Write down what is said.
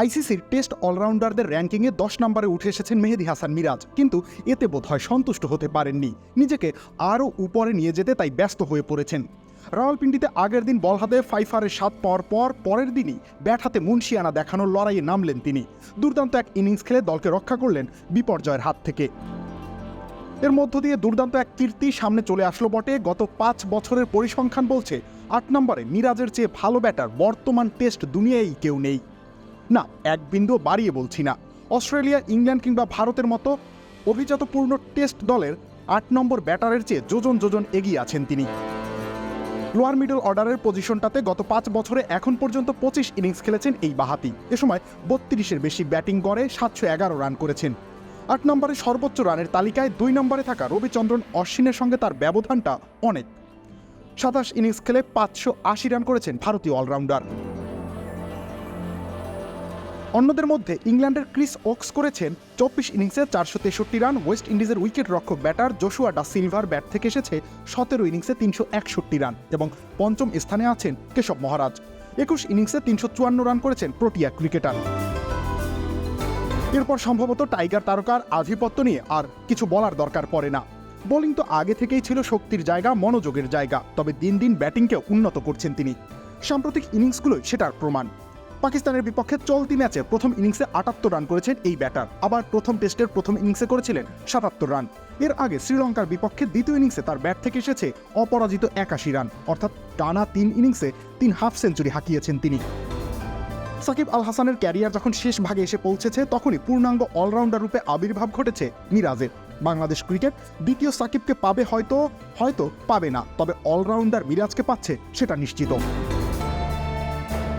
আইসিসির টেস্ট অলরাউন্ডারদের র্যাঙ্কিংয়ে দশ নম্বরে উঠে এসেছেন মেহেদি হাসান মিরাজ। কিন্তু এতে বোধহয় সন্তুষ্ট হতে পারেননি। নিজেকে আরও উপরে নিয়ে যেতে তাই ব্যস্ত হয়ে পড়েছেন। রাওয়ালপিন্ডিতে আগের দিন বল হাতে ফাইফারের সাত পাওয়ার পর পরের দিনই ব্যাট হাতে মুন্সিয়ানা দেখানোর লড়াইয়ে নামলেন তিনি। দুর্দান্ত এক ইনিংস খেলে দলকে রক্ষা করলেন বিপর্যয়ের হাত থেকে। এর মধ্য দিয়ে দুর্দান্ত এক কীর্তি সামনে চলে আসলো বটে। গত পাঁচ বছরের পরিসংখ্যান বলছে, আট নম্বরে মিরাজের চেয়ে ভালো ব্যাটার বর্তমান টেস্ট দুনিয়ায় কেউ নেই। না, এক বিন্দু বাড়িয়ে বলছি না। অস্ট্রেলিয়া, ইংল্যান্ড কিংবা ভারতের মতো অভিজাতপূর্ণ টেস্ট দলের আট নম্বর ব্যাটারের চেয়ে যোজন যোজন এগিয়ে আছেন তিনি। লোয়ার মিডল অর্ডারের পজিশনটাতে গত পাঁচ বছরে এখন পর্যন্ত পঁচিশ ইনিংস খেলেছেন এই বাহাতি। এ সময় বত্রিশের বেশি ব্যাটিং গড়ে সাতশো এগারো রান করেছেন। আট নম্বরে সর্বোচ্চ রানের তালিকায় দুই নম্বরে থাকা রবিচন্দ্রন অশ্বিনের সঙ্গে তার ব্যবধানটা অনেক। সাতাশ ইনিংস খেলে পাঁচশো আশি রান করেছেন ভারতীয় অলরাউন্ডার। অন্যদের মধ্যে ইংল্যান্ডের ক্রিস ওক্স করেছেন চব্বিশ ইনিংসে চারশো তেষট্টি রান, ওয়েস্ট ইন্ডিজের উইকেট রক্ষক ব্যাটার জোশুয়া ডা সিলভার ব্যাট থেকে এসেছে সতেরো ইনিংসে তিনশো একষট্টি রান এবং পঞ্চম স্থানে আছেন কেশব মহারাজ। একুশ ইনিংসে তিনশো চুয়ান্ন রান করেছেন প্রোটিয়া ক্রিকেটার। এরপর সম্ভবত টাইগার তারকার আধিপত্য নিয়ে আর কিছু বলার দরকার পড়ে না। বোলিং তো আগে থেকেই ছিল শক্তির জায়গা, মনোযোগের জায়গা, তবে দিন দিন ব্যাটিংকেও উন্নত করছেন তিনি। সাম্প্রতিক ইনিংসগুলোই সেটার প্রমাণ। পাকিস্তানের বিপক্ষে চলতি ম্যাচে প্রথম ইনিংসে আটাত্তর রান করেছেন এই ব্যাটার। আবার প্রথম টেস্টের প্রথম ইনিংসে করেছিলেন সাতাত্তর রান। এর আগে শ্রীলঙ্কার বিপক্ষে দ্বিতীয় ইনিংসে তার ব্যাট থেকে এসেছে অপরাজিত একাশি রান। অর্থাৎ টানা তিন ইনিংসে তিন হাফ সেঞ্চুরি হাঁকিয়েছেন তিনি। সাকিব আল হাসানের ক্যারিয়ার যখন শেষ ভাগে এসে পৌঁছেছে, তখনই পূর্ণাঙ্গ অলরাউন্ডার রূপে আবির্ভাব ঘটেছে মিরাজের। বাংলাদেশ ক্রিকেট দ্বিতীয় সাকিবকে পাবে হয়তো হয়তো পাবে না, তবে অলরাউন্ডার মিরাজকে পাচ্ছে সেটা নিশ্চিত।